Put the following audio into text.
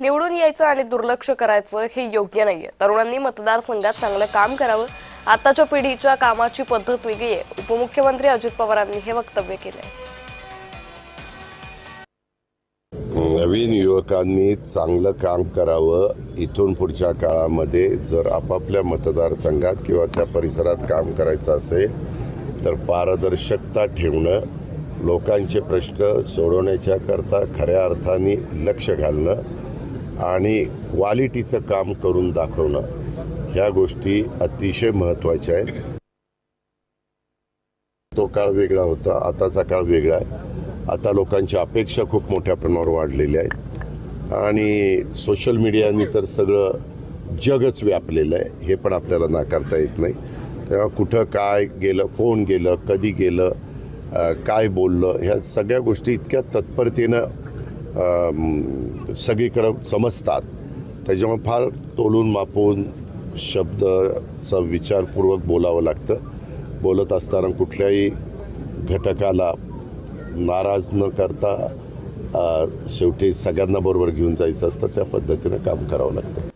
निवडून यायचं आणि दुर्लक्ष करायचं हे योग्य नाहीये. तरुणांनी मतदारसंघात चांगलं काम करावं. आताच्या पिढीच्या कामाची पद्धत वेगळी आहे. उपमुख्यमंत्री अजित पवारांनी हे वक्तव्य केलंय. नवीन युवकांनी चांगलं काम करावं. इथून पुढच्या काळामध्ये जर आपापल्या मतदारसंघात किंवा त्या परिसरात काम करायचं असेल तर पारदर्शकता ठेवणं लोकांचे प्रश्न सोडवण्याच्या करता खऱ्या अर्थाने लक्ष घालणं आणि क्वालिटीचं काम करून दाखवणं ह्या गोष्टी अतिशय महत्त्वाच्या आहेत. तो काळ वेगळा होता आताचा काळ वेगळा आहे. आता लोकांच्या अपेक्षा खूप मोठ्या प्रमाणावर वाढलेल्या आहेत. आणि सोशल मीडियाने तर सगळं जगच व्यापलेलं आहे हे पण आपल्याला नाकारता येत नाही. तेव्हा कुठं काय गेलं कोण गेलं कधी गेलं काय बोललं ह्या सगळ्या गोष्टी इतक्या तत्परतेनं सगळीकडं समजतात. त्याच्यामुळे फार तोलून मापून शब्दचा विचारपूर्वक बोलावं लागतं. बोलत असताना कुठल्याही घटकाला नाराज न करता शेवटी सगळ्यांना बरोबर घेऊन जायचं असतं. त्या पद्धतीनं काम करावं लागतं.